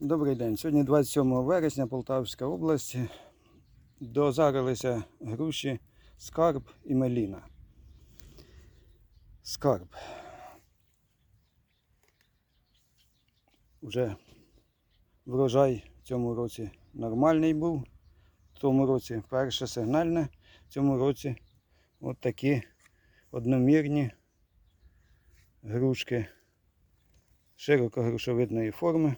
Добрий день. Сьогодні 27 вересня Полтавська область. Дозарилися груші скарб і меліна. Скарб. Уже врожай в цьому році нормальний був. В тому році перше сигнальне, в цьому році от такі одномірні грушки широкогрушовидної форми.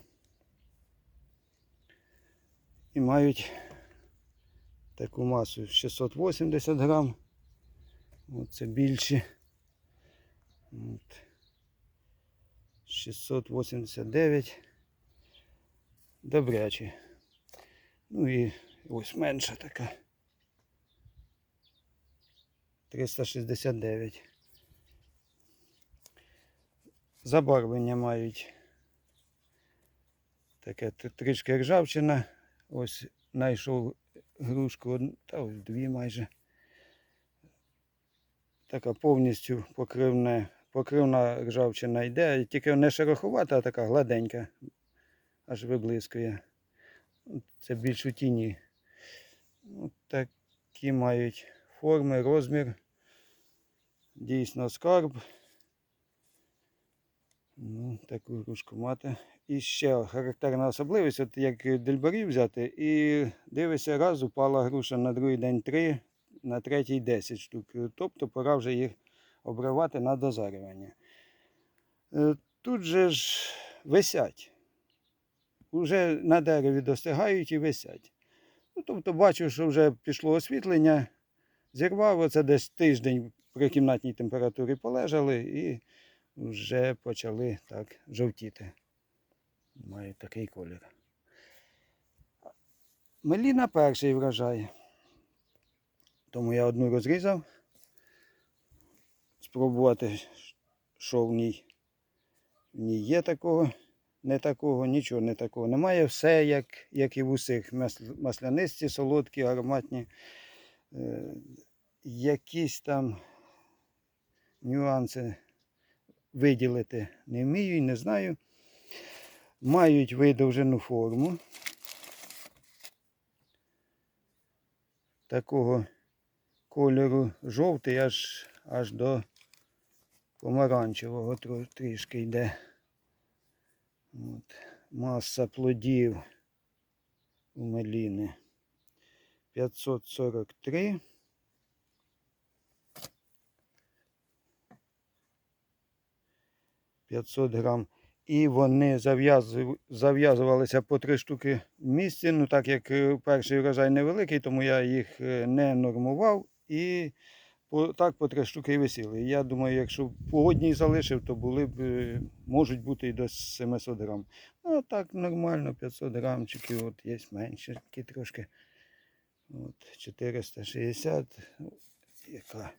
І мають таку масу 680 грам. Оце більші. От. 689. Добрячі. Ну і ось менша така. 369. Забарвлення мають таке трішки ржавчина. Ось знайшов грушку, та ось дві майже. Така повністю покривна, покривна ржавчина йде, тільки не шероховата, а така гладенька, аж виблискує. Це більш у тіні. От такі мають форми, розмір. Дійсно скарб. Ну, таку грушку мати. І ще характерна особливість, от як дельбарі взяти, і дивишся, раз упала груша на другий день 3, на третій 10 штук. Тобто пора вже їх обривати на дозарювання. Е, Тут же ж висять. Уже на дереві достигають і висять. Ну, тобто бачу, що вже пішло освітлення, зірвав, оце десь тиждень при кімнатній температурі полежали і вже почали так жовтіти. Має такий колір. Меліна перший вражає. Тому я одну розрізав. Спробувати, що в ній. В ній є такого, не такого, нічого не такого. Немає все, як, як і в усіх. Маслянисті, солодкі, ароматні. Е, якісь там нюанси виділити не вмію і не знаю. Мають видовжену форму. Такого кольору жовтий аж, аж до помаранчевого трішки йде. От. Маса плодів у меліни 543. П'ятсот грам. І вони зав'язувалися по три штуки в місці. Ну, так як е, перший врожай невеликий, тому я їх е, не нормував і по, так по три штуки і висіли. Я думаю, якщо по одній залишив, то були б, е, можуть бути і до 700 грам. Ну, так нормально, 500 грамчиків, от є такі трошки. От, 460. Яка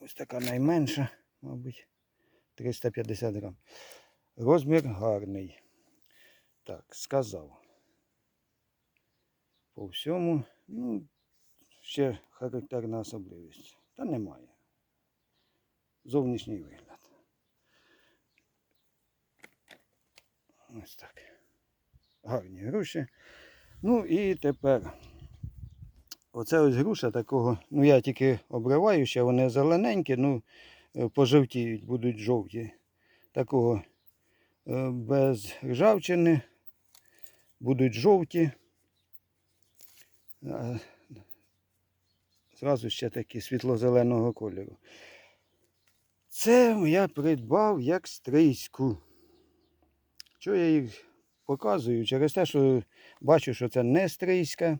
ось така найменша, мабуть, 350 грам. Розмір гарний. Так, сказав. По всьому, ну, ще характерна особливість. Та немає. Зовнішній вигляд. Ось так. Гарні груші. Ну і тепер. Оце ось груша такого, ну я тільки обриваю, ще вони зелененькі, ну пожовтіють, будуть жовті. Такого е, без ржавчини, будуть жовті. Зразу ще такі світло-зеленого кольору. Це я придбав як стрийську. Чого я їх показую? Через те, що бачу, що це не стрийська.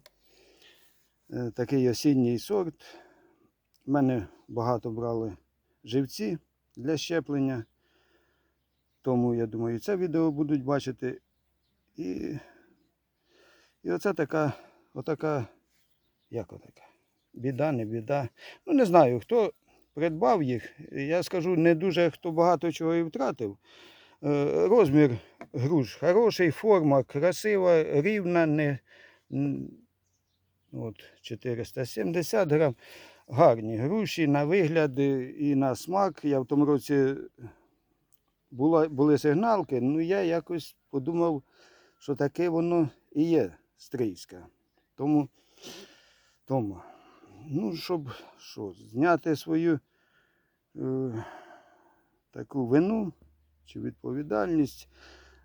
Е, Такий осінній сорт. У мене багато брали живці для щеплення. Тому, я думаю, це відео будуть бачити. І, і оце така, отака, як отака, біда, не біда. Ну, не знаю, хто придбав їх. Я скажу, не дуже хто багато чого і втратив. Е, Розмір груш хороший, форма красива, рівна, не, от, 470 грам. Гарні груші на вигляд і на смак. Я в тому році була, були сигналки, ну я якось подумав, що таке воно і є стрийська. Тому, тому ну, щоб що, зняти свою е, таку вину чи відповідальність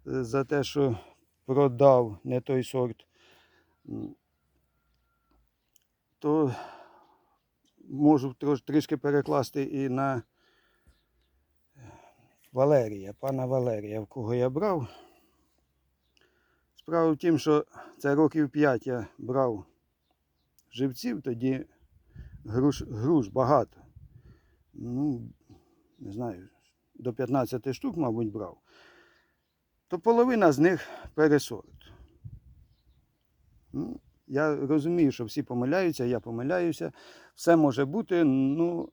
е, за те, що продав не той сорт, то можу трішки перекласти і на Валерія, пана Валерія, в кого я брав. Справа в тім, що це років 5 я брав живців, тоді груш, груш багато. Ну, не знаю, до 15 штук, мабуть, брав. То половина з них пересорт. Ну, я розумію, що всі помиляються, я помиляюся. Все може бути, ну,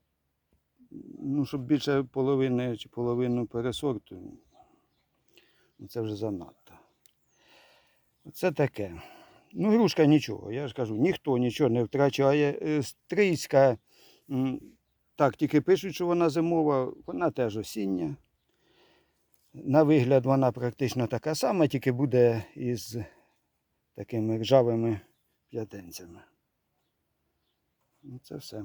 ну щоб більше половини чи половину пересорту, ну, це вже занадто. Це таке. Ну, грушка нічого. Я ж кажу, ніхто нічого не втрачає. Е, Стрийська, так, тільки пишуть, що вона зимова, вона теж осіння. На вигляд вона практично така сама, тільки буде із такими ржавими п'ятинцями. Ну, це все.